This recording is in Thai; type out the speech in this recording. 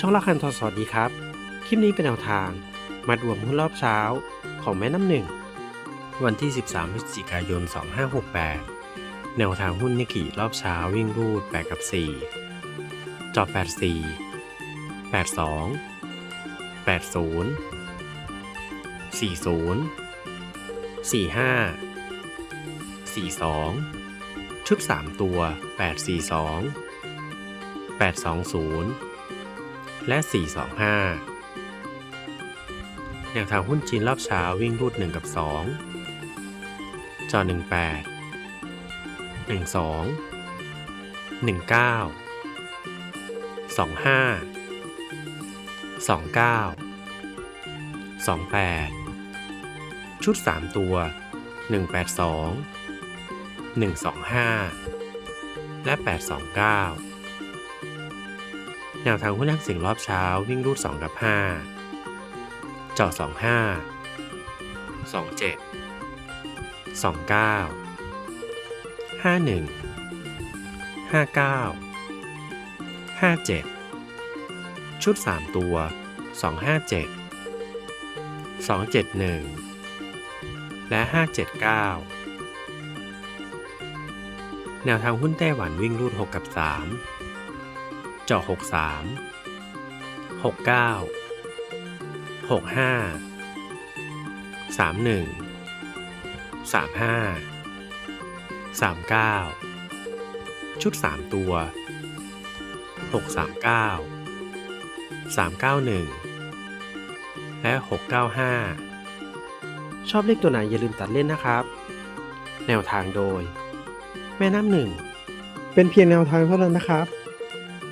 ช่องละคันทอสวัสดีครับ คลิปนี้เป็นแนวทางมัดรวมหุ้นรอบเช้าของแม่น้ำหนึ่ง วันที่ 13พฤศจิกายน 2568 แนวทางหุ้นนิกิรอบเช้าวิ่งรูด 8 กับ 4 จอ 84 82 80 40 45 42 ชุด 3 ตัว 842 820 และ 425แนวทางหุ้นจีนรอบเช้าวิ่งรูด 1 กับ 2 จอ 18 12 19 25 29 28 ชุด 3 ตัว 182 125 และ 829 แนวทางหุ้นนักสิ่งรอบเช้าวิ่งรูด 2 กับ 5 เจาะ 25 27 29 51 59 57 ชุด 3 ตัว 257 271 และ 579 แนวทางหุ้นไต้หวันวิ่งรูด 6 กับ 3 เจาะ63 69 65 31 35 39 ชุด 3 ตัว 639 391 และ 695 ชอบเลขตัวไหนอย่าลืมตัดเล่นนะครับ แนวทางโดย แม่น้ำหนึ่งเป็นเพียงแนวทางเท่านั้นนะครับ